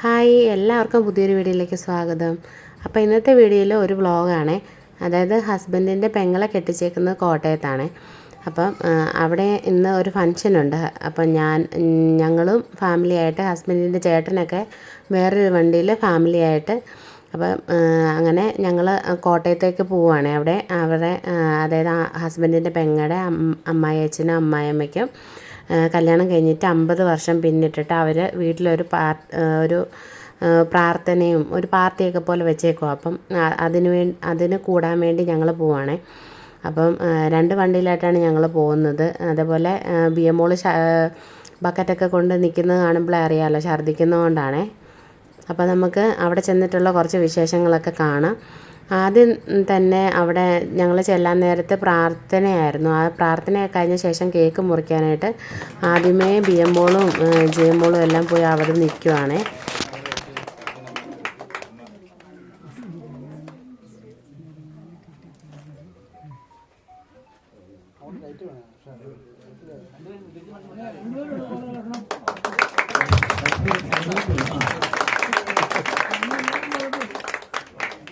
Hi എല്ലാവർക്കും പുതിയൊരു വീഡിയോയിലേക്ക് സ്വാഗതം. അപ്പോൾ ഇന്നത്തെ വീഡിയോയിൽ ഒരു വ്ളോഗാണ്. അതായത് ഹസ്ബൻഡിന്റെ പെങ്ങളെ കെട്ടിച്ചേക്കുന്നത് കോട്ടയത്താണ്. അപ്പം അവിടെ ഇന്ന് ഒരു ഫങ്ഷനുണ്ട് അപ്പം ഞാൻ ഞങ്ങളും ഫാമിലിയായിട്ട് ഹസ്ബൻഡിന്റെ ചേട്ടനൊക്കെ വേറൊരു വണ്ടിയിൽ ഫാമിലിയായിട്ട് അപ്പം അങ്ങനെ ഞങ്ങൾ കോട്ടയത്തേക്ക് പോവുകയാണ്. അവിടെ അവരുടെ അതായത് ഹസ്ബൻഡിന്റെ പെങ്ങളുടെ അമ്മായി അച്ഛനും അമ്മായിയമ്മയ്ക്കും കല്യാണം കഴിഞ്ഞിട്ട് അമ്പത് വർഷം പിന്നിട്ടിട്ട് അവർ വീട്ടിലൊരു പാർ ഒരു പ്രാർത്ഥനയും ഒരു പാർട്ടിയൊക്കെ പോലെ വെച്ചേക്കും അപ്പം അതിന് വേണ്ടി അതിന് കൂടാൻ വേണ്ടി ഞങ്ങൾ പോവുകയാണേ അപ്പം രണ്ട് വണ്ടിയിലായിട്ടാണ് ഞങ്ങൾ പോകുന്നത്. അതേപോലെ ബി എം മോൾ ബക്കറ്റൊക്കെ കൊണ്ട് നിൽക്കുന്നത് കാണുമ്പോഴേ അറിയാമല്ലോ ഛർദ്ദിക്കുന്നതുകൊണ്ടാണേ അപ്പോൾ നമുക്ക് അവിടെ ചെന്നിട്ടുള്ള കുറച്ച് വിശേഷങ്ങളൊക്കെ കാണാം. ആദ്യം തന്നെ അവിടെ ഞങ്ങൾ ചെല്ലാൻ നേരത്ത് പ്രാർത്ഥനയായിരുന്നു. ആ പ്രാർത്ഥന കഴിഞ്ഞ ശേഷം കേക്ക് മുറിക്കാനായിട്ട് ആദ്യമേ ബി എം മോളും ജെ മോളും എല്ലാം പോയി അവിടെ നിൽക്കുവാണേ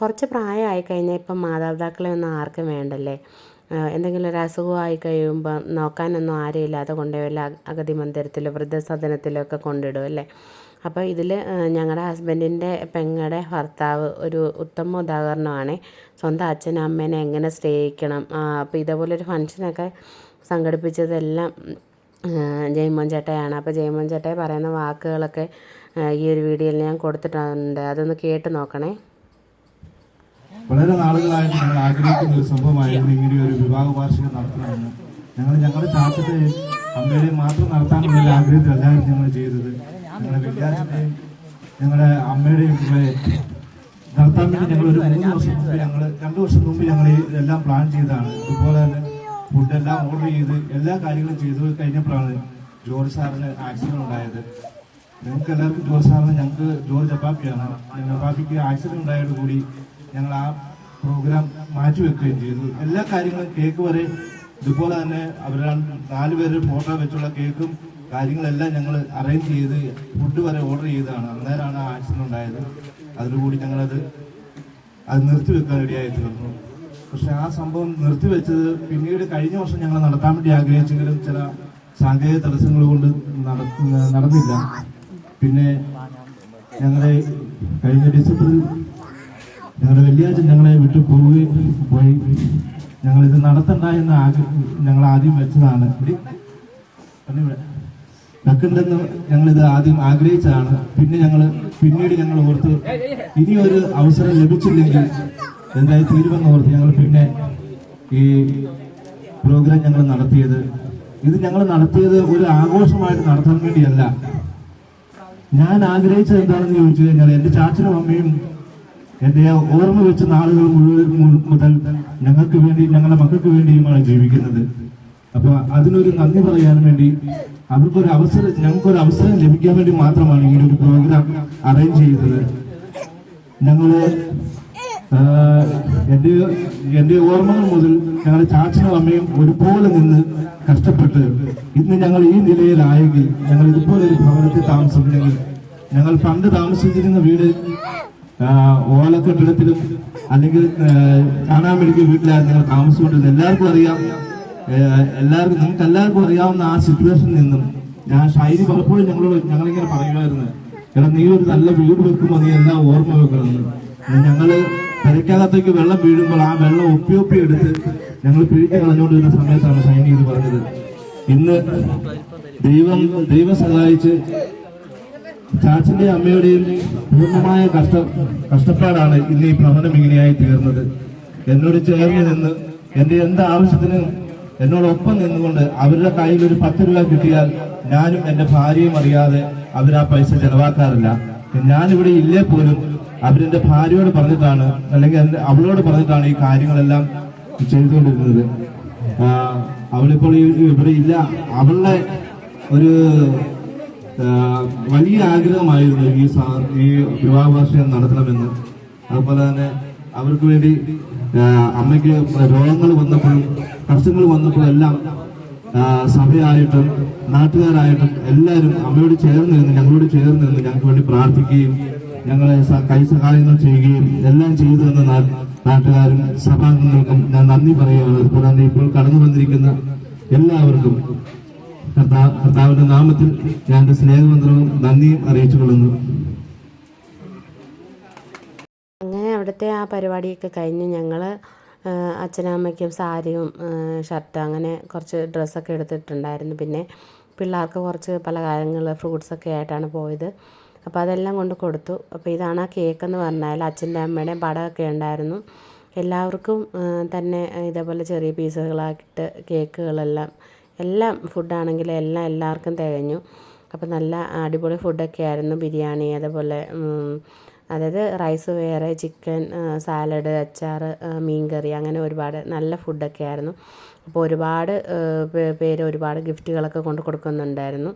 കുറച്ച് പ്രായമായി കഴിഞ്ഞാൽ ഇപ്പം മാതാപിതാക്കളെ ഒന്നും ആർക്കും വേണ്ടല്ലേ? എന്തെങ്കിലും ഒരു അസുഖമായി കഴിയുമ്പം നോക്കാനൊന്നും ആരും ഇല്ലാതെ കൊണ്ടുപോയില്ല അഗതി മന്ദിരത്തിലോ വൃദ്ധസദനത്തിലൊക്കെ കൊണ്ടിടും അല്ലേ? അപ്പോൾ ഇതിൽ ഞങ്ങളുടെ ഹസ്ബൻഡിന്റെ പെങ്ങളുടെ ഭർത്താവ് ഒരു ഉത്തമ ഉദാഹരണമാണ്. സ്വന്തം അച്ഛനും അമ്മേനെ എങ്ങനെ സ്നേഹിക്കണം? അപ്പോൾ ഇതേപോലൊരു ഫങ്ഷനൊക്കെ സംഘടിപ്പിച്ചതെല്ലാം ജയ്മോൻ ചേട്ടയാണ്. അപ്പോൾ ജയ്മോൻ ചേട്ടയെ പറയുന്ന വാക്കുകളൊക്കെ ഈ ഒരു വീഡിയോയിൽ ഞാൻ കൊടുത്തിട്ടുണ്ട്. അതൊന്ന് കേട്ട് നോക്കണേ. വളരെ നാളുകളായിട്ട് ഞങ്ങൾ ആഗ്രഹിക്കുന്ന ഒരു സംഭവമായിരുന്നു ഇങ്ങനെ ഒരു വിവാഹ വാർഷികം നടത്തണമെന്ന്. ഞങ്ങൾ ഞങ്ങളുടെ ചാച്ചത്തെയും അമ്മയുടെയും മാത്രം നടത്താനുള്ള ആഗ്രഹത്തിലല്ലായിരുന്നു ഞങ്ങൾ ചെയ്തത്. ഞങ്ങളുടെ വെള്ളിയാഴ്ചത്തെയും ഞങ്ങളുടെ അമ്മയുടെയും കൂടെ നടത്താൻ വേണ്ടി ഞങ്ങൾ ഒരു മൂന്ന് വർഷം മുമ്പ് ഞങ്ങൾ രണ്ടു വർഷം മുമ്പ് ഞങ്ങൾ ഇതെല്ലാം പ്ലാൻ ചെയ്തതാണ്. ഇതുപോലെ തന്നെ ഫുഡെല്ലാം ഓർഡർ ചെയ്ത് എല്ലാ കാര്യങ്ങളും ചെയ്തു കഴിഞ്ഞപ്പോഴാണ് ജോർജ് സാറിന് ആക്സിഡന്റ് ഉണ്ടായത്. ഞങ്ങൾക്ക് എല്ലാവർക്കും ജോർജ് സാറിന് ഞങ്ങൾക്ക് ജോർജ് അപ്പാപ്പിയാണ്. അപ്പാപ്പിക്ക് ആക്സിഡന്റ് ഉണ്ടായതോടുകൂടി കൂടി ഞങ്ങൾ ആ പ്രോഗ്രാം മാറ്റിവെക്കുകയും ചെയ്തു. എല്ലാ കാര്യങ്ങളും കേക്ക് വരെ ഇതുപോലെ തന്നെ അവർ നാല് പേര് ഫോട്ടോ വെച്ചുള്ള കേക്കും കാര്യങ്ങളെല്ലാം ഞങ്ങൾ അറേഞ്ച് ചെയ്ത് ഫുഡ് വരെ ഓർഡർ ചെയ്തതാണ്. അന്നേരമാണ് ആ ആക്സിഡന്റ് ഉണ്ടായത്. അതിലുകൂടി ഞങ്ങളത് അത് നിർത്തിവെക്കാൻ റെഡിയായി തീർന്നു. പക്ഷെ ആ സംഭവം നിർത്തിവെച്ചത് പിന്നീട് കഴിഞ്ഞ വർഷം ഞങ്ങൾ നടത്താൻ വേണ്ടി ആഗ്രഹിച്ചെങ്കിലും ചില സാങ്കേതിക തടസ്സങ്ങൾ കൊണ്ട് നടന്നില്ല. പിന്നെ ഞങ്ങളെ കഴിഞ്ഞ ഡിസംബറിൽ ഞങ്ങളുടെ വെള്ളിയാഴ്ച ഞങ്ങളെ വിട്ടു പോവുകയും പോയി. ഞങ്ങളിത് നടത്തണ്ട എന്ന് ഞങ്ങൾ ആദ്യം വെച്ചതാണ്. വെക്കണ്ടെന്ന് ഞങ്ങളിത് ആദ്യം ആഗ്രഹിച്ചതാണ്. പിന്നെ ഞങ്ങൾ പിന്നീട് ഞങ്ങൾ ഓർത്ത് ഇനിയൊരു അവസരം ലഭിച്ചില്ലെങ്കിൽ എന്തായി തീരുമെന്ന് ഓർത്ത് ഞങ്ങൾ പിന്നെ ഈ പ്രോഗ്രാം ഞങ്ങൾ നടത്തിയത്. ഇത് ഞങ്ങൾ നടത്തിയത് ഒരു ആഘോഷമായിട്ട് നടത്താൻ വേണ്ടിയല്ല. ഞാൻ ആഗ്രഹിച്ചത് എന്താണെന്ന് ചോദിച്ചു കഴിഞ്ഞാൽ എന്റെ ചാച്ചനും അമ്മയും എന്റെ ഓർമ്മ വെച്ച നാളുകൾ മുഴുവൻ മുതൽ ഞങ്ങൾക്ക് വേണ്ടി ഞങ്ങളുടെ മക്കൾക്ക് വേണ്ടിയുമാണ് ജീവിക്കുന്നത്. അപ്പൊ അതിനൊരു നന്ദി പറയാൻ വേണ്ടി അവർക്കൊരു അവസരം ഞങ്ങൾക്കൊരു അവസരം ലഭിക്കാൻ വേണ്ടി മാത്രമാണ് ഇങ്ങനെ ഒരു പ്രോഗ്രാം അറേഞ്ച് ചെയ്തത്. ഞങ്ങൾ എന്റെ എന്റെ ഓർമ്മകൾ മുതൽ ഞങ്ങളുടെ ചാച്ചനും അമ്മയും ഒരുപോലെ നിന്ന് കഷ്ടപ്പെട്ട് ഇന്ന് ഞങ്ങൾ ഈ നിലയിലായെങ്കിൽ ഞങ്ങൾ ഇതുപോലെ ഒരു ഭവനത്തിൽ താമസിക്കുന്നെങ്കിൽ ഞങ്ങൾ പണ്ട് താമസിച്ചിരുന്ന വീട് ഓലക്കെട്ടിടത്തിലും അല്ലെങ്കിൽ കാണാൻ വേണ്ടി വീട്ടിലായിരുന്നു താമസിച്ചുകൊണ്ടിരുന്നത്. എല്ലാവർക്കും അറിയാം. എല്ലാവർക്കും നിങ്ങൾക്ക് എല്ലാവർക്കും അറിയാവുന്ന ആ സിറ്റുവേഷനിൽ നിന്നും ഞാൻ ഷൈനി പലപ്പോഴും ഞങ്ങളോട് ഞങ്ങളിങ്ങനെ പറയുമായിരുന്നു. കാരണം നീ ഒരു നല്ല വീട് വെക്കുമ്പോൾ നീ എല്ലാം ഓർമ്മ വെക്കണമെന്ന് ഞങ്ങൾ പെരക്കകത്തേക്ക് വെള്ളം വീഴുമ്പോൾ ആ വെള്ളം ഒപ്പി ഒപ്പി എടുത്ത് ഞങ്ങൾ പിഴിഞ്ഞ് കളഞ്ഞുകൊണ്ടിരുന്ന സമയത്താണ് ഷൈനി ഇത് പറഞ്ഞത്. ഇന്ന് ദൈവം ദൈവം സഹായിച്ച് ചാച്ചന്റെയും അമ്മയുടെയും പൂർണമായ കഷ്ട കഷ്ടപ്പാടാണ് ഇന്ന് ഈ ഭവനം ഇങ്ങനെയായി തീർന്നത്. എന്നോട് ചേർന്ന് നിന്ന് എന്റെ എന്ത് ആവശ്യത്തിനും എന്നോടൊപ്പം നിന്നുകൊണ്ട് അവരുടെ കയ്യിൽ ഒരു പത്ത് രൂപ കിട്ടിയാൽ ഞാനും എന്റെ ഭാര്യയും അറിയാതെ അവർ ആ പൈസ ചെലവാക്കാറില്ല. ഞാനിവിടെ ഇല്ലേ പോലും അവരെന്റെ ഭാര്യയോട് പറഞ്ഞിട്ടാണ് അല്ലെങ്കിൽ എന്റെ അവളോട് പറഞ്ഞിട്ടാണ് ഈ കാര്യങ്ങളെല്ലാം ചെയ്തുകൊണ്ടിരുന്നത്. അവളിപ്പോൾ ഇവിടെ ഇല്ല. അവളുടെ ഒരു വലിയ ആഗ്രഹമായിരുന്നു ഈ ഈ വിവാഹ വാർഷികം നടത്തണമെന്ന്. അതുപോലെ തന്നെ അവർക്ക് വേണ്ടി അമ്മയ്ക്ക് രോഗങ്ങൾ വന്നപ്പോഴും കഷ്ടങ്ങൾ വന്നപ്പോഴും എല്ലാം സഭയായിട്ടും നാട്ടുകാരായിട്ടും എല്ലാവരും അമ്മയോട് ചേർന്ന് നിന്ന് ഞങ്ങളോട് ചേർന്ന് നിന്ന് ഞങ്ങൾക്ക് വേണ്ടി പ്രാർത്ഥിക്കുകയും ഞങ്ങളെ കൈ കൈസഹായങ്ങൾ ചെയ്യുകയും എല്ലാം ചെയ്തു തന്ന നാട്ടുകാരും സഭാംഗങ്ങൾക്കും ഞാൻ നന്ദി പറയുകയാണ്. അതുപോലെ തന്നെ ഇപ്പോൾ കടന്നു വന്നിരിക്കുന്ന എല്ലാവർക്കും കർത്താ- കർത്താവിന്റെ നാമത്തിൽ ഞാൻ എന്റെ സ്നേഹബന്ധവും നന്ദിയും അറിയിച്ചു കൊള്ളുന്നു. അങ്ങനെ അവിടുത്തെ ആ പരിപാടിയൊക്കെ കഴിഞ്ഞ്. ഞങ്ങൾ അച്ഛനമ്മയ്ക്കും സാരിയും ഷർട്ട് അങ്ങനെ കുറച്ച് ഡ്രസ്സൊക്കെ എടുത്തിട്ടുണ്ടായിരുന്നു. പിന്നെ പിള്ളേർക്ക് കുറച്ച് പലഹാരങ്ങൾ ഫ്രൂട്ട്സൊക്കെ ആയിട്ടാണ് പോയത്. അപ്പോൾ അതെല്ലാം കൊണ്ട് കൊടുത്തു. അപ്പോൾ ഇതാണ് ആ കേക്ക് എന്ന് പറഞ്ഞാൽ അച്ഛന്റെ അമ്മയുടെയും പടമൊക്കെ ഉണ്ടായിരുന്നു. എല്ലാവർക്കും തന്നെ ഇതേപോലെ ചെറിയ പീസുകളാക്കിയിട്ട് കേക്കുകളെല്ലാം എല്ലാം ഫുഡാണെങ്കിലും എല്ലാം എല്ലാവർക്കും തികഞ്ഞു. അപ്പോൾ നല്ല അടിപൊളി ഫുഡൊക്കെ ആയിരുന്നു. ബിരിയാണി അതേപോലെ അതായത് റൈസ് വേറെ ചിക്കൻ സാലഡ് അച്ചാർ മീൻകറി അങ്ങനെ ഒരുപാട് നല്ല ഫുഡൊക്കെ ആയിരുന്നു. അപ്പോൾ ഒരുപാട് പേര് ഒരുപാട് ഗിഫ്റ്റുകളൊക്കെ കൊണ്ട് കൊടുക്കുന്നുണ്ടായിരുന്നു.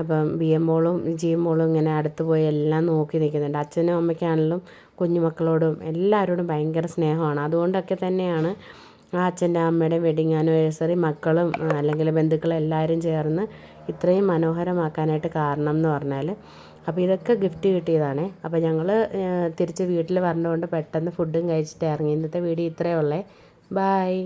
അപ്പം ബി എം മോളും ജി എം മോളും ഇങ്ങനെ അടുത്ത് പോയി എല്ലാം നോക്കി നിൽക്കുന്നുണ്ട്. അച്ഛനും അമ്മയ്ക്കാണെങ്കിലും കുഞ്ഞുമക്കളോടും എല്ലാവരോടും ഭയങ്കര സ്നേഹമാണ്. അതുകൊണ്ടൊക്കെ തന്നെയാണ് അച്ഛന്റെ അമ്മയുടെ വെഡിങ് ആനിവേഴ്സറി മക്കളും അല്ലെങ്കിൽ ബന്ധുക്കളും എല്ലാവരും ചേർന്ന് ഇത്രയും മനോഹരമാക്കാനായിട്ട് കാരണം എന്ന് പറഞ്ഞാൽ അപ്പോൾ ഇതൊക്കെ ഗിഫ്റ്റ് കിട്ടിയതാണേ. അപ്പോൾ ഞങ്ങൾ തിരിച്ച് വീട്ടിൽ വരണതുകൊണ്ട് പെട്ടെന്ന് ഫുഡും കഴിച്ചിട്ട് ഇറങ്ങി. ഇന്നത്തെ വീഡിയോ ഇത്രയേ ഉള്ളേ. ബായ്